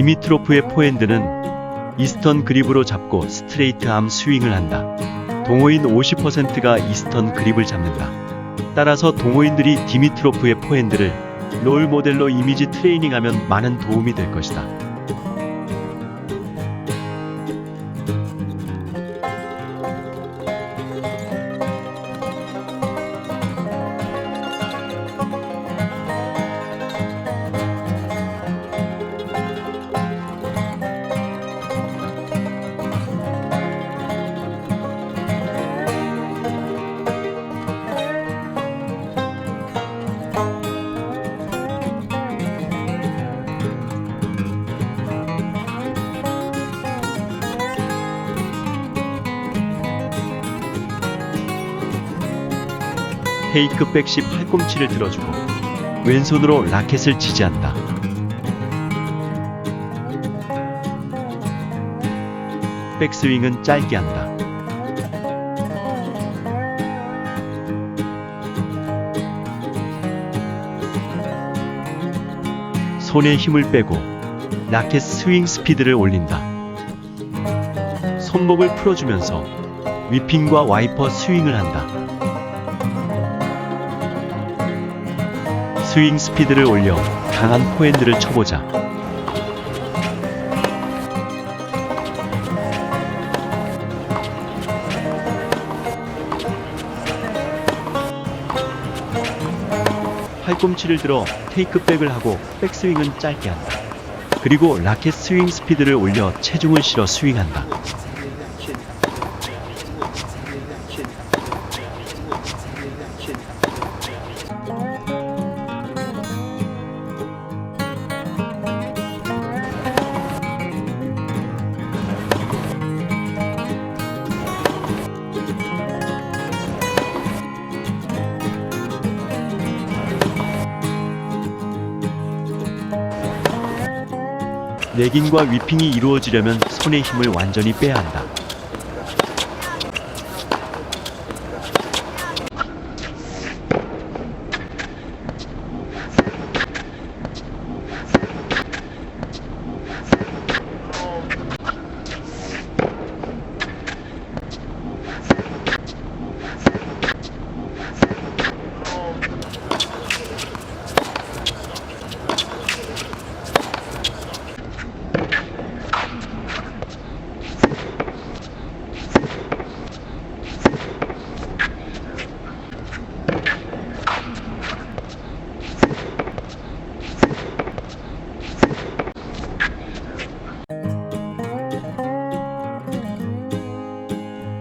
디미트로프의 포핸드는 이스턴 그립으로 잡고 스트레이트 암 스윙을 한다. 동호인 50%가 이스턴 그립을 잡는다. 따라서 동호인들이 디미트로프의 포핸드를 롤 모델로 이미지 트레이닝하면 많은 도움이 될 것이다. 페이크 백시 팔꿈치를 들어주고 왼손으로 라켓을 지지한다. 백스윙은 짧게 한다. 손에 힘을 빼고 라켓 스윙 스피드를 올린다. 손목을 풀어주면서 위핑과 와이퍼 스윙을 한다. 스윙 스피드를 올려 강한 포핸드를 쳐보자. 팔꿈치를 들어 테이크백을 하고 백스윙은 짧게 한다. 그리고 라켓 스윙 스피드를 올려 체중을 실어 스윙한다. 내긴과 위핑이 이루어지려면 손의 힘을 완전히 빼야 한다.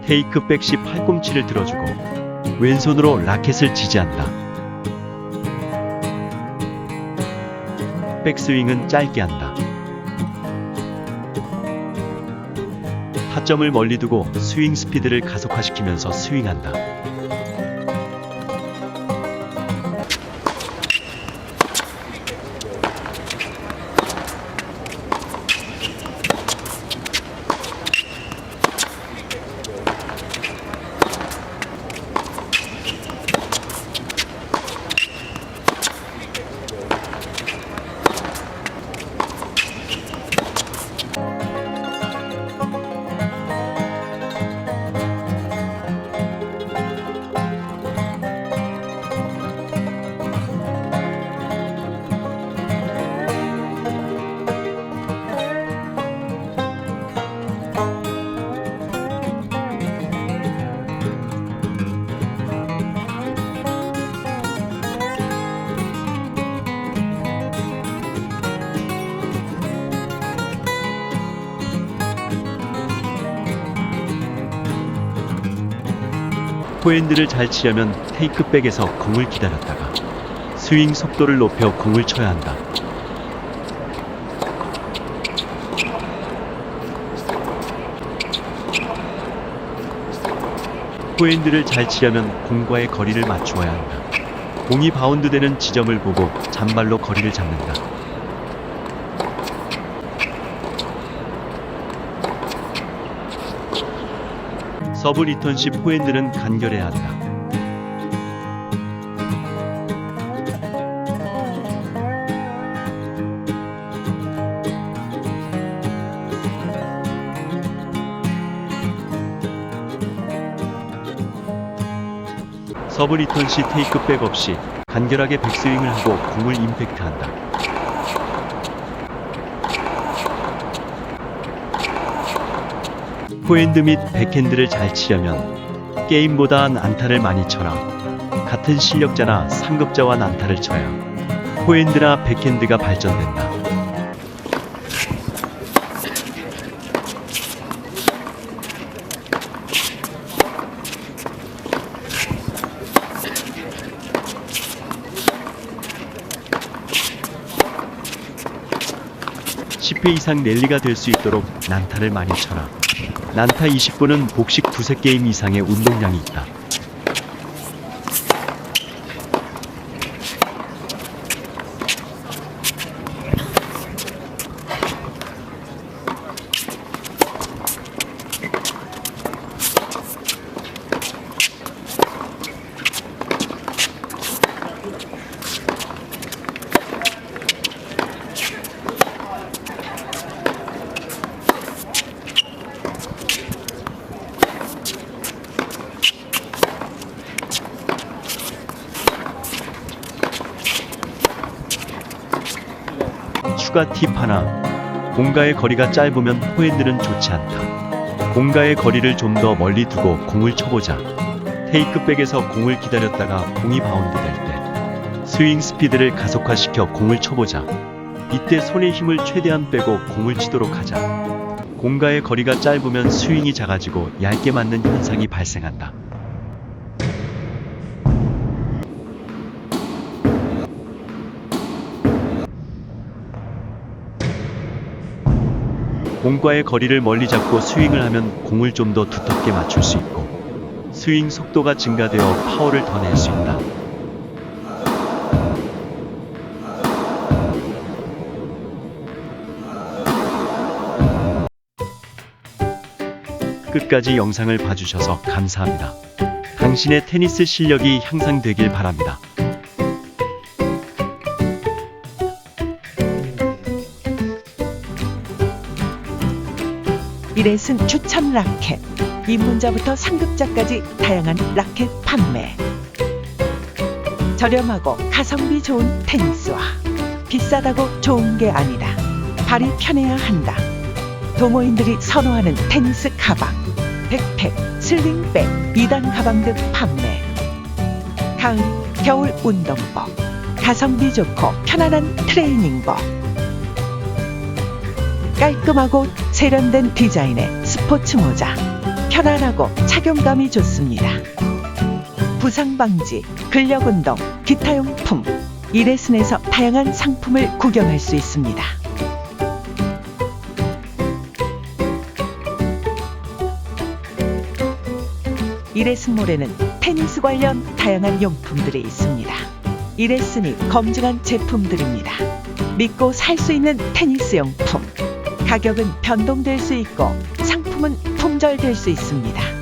테이크 백 시 팔꿈치를 들어주고 왼손으로 라켓을 지지한다. 백스윙은 짧게 한다. 타점을 멀리 두고 스윙 스피드를 가속화시키면서 스윙한다. 포핸드를 잘 치려면 테이크백에서 공을 기다렸다가 스윙 속도를 높여 공을 쳐야 한다. 포핸드를 잘 치려면 공과의 거리를 맞추어야 한다. 공이 바운드 되는 지점을 보고 잔발로 거리를 잡는다. 더블 리턴십 후엔들은 간결해야 한다. 서브 리턴 시 테이크백 없이 간결하게 백스윙을 하고 공을 임팩트한다. 포핸드 및 백핸드를 잘 치려면 게임보다 안타를 많이 쳐라. 같은 실력자나 상급자와 난타를 쳐야 포핸드나 백핸드가 발전된다. (10회) 이상 랠리가 될 수 있도록 난타를 많이 쳐라. 난타 20분은 복식 두세 게임 이상의 운동량이 있다. 추가 팁 하나. 공과의 거리가 짧으면 포핸드는 좋지 않다. 공과의 거리를 좀 더 멀리 두고 공을 쳐보자. 테이크백에서 공을 기다렸다가 공이 바운드 될 때 스윙 스피드를 가속화시켜 공을 쳐보자. 이때 손의 힘을 최대한 빼고 공을 치도록 하자. 공과의 거리가 짧으면 스윙이 작아지고 얇게 맞는 현상이 발생한다. 공과의 거리를 멀리 잡고 스윙을 하면 공을 좀 더 두텁게 맞출 수 있고 스윙 속도가 증가되어 파워를 더 낼 수 있다. 끝까지 영상을 봐주셔서 감사합니다. 당신의 테니스 실력이 향상되길 바랍니다. 이레슨 추천 라켓. 입문자부터 상급자까지 다양한 라켓 판매. 저렴하고 가성비 좋은 테니스화. 비싸다고 좋은 게 아니다. 발이 편해야 한다. 동호인들이 선호하는 테니스 가방. 백팩 슬링백 2단 가방 등 판매. 가을 겨울 운동복. 가성비 좋고 편안한 트레이닝복. 깔끔하고 세련된 디자인의 스포츠 모자. 편안하고 착용감이 좋습니다. 부상 방지, 근력 운동, 기타 용품. 이레슨에서 다양한 상품을 구경할 수 있습니다. 이레슨몰에는 테니스 관련 다양한 용품들이 있습니다. 이레슨이 검증한 제품들입니다. 믿고 살 수 있는 테니스 용품. 가격은 변동될 수 있고 상품은 품절될 수 있습니다.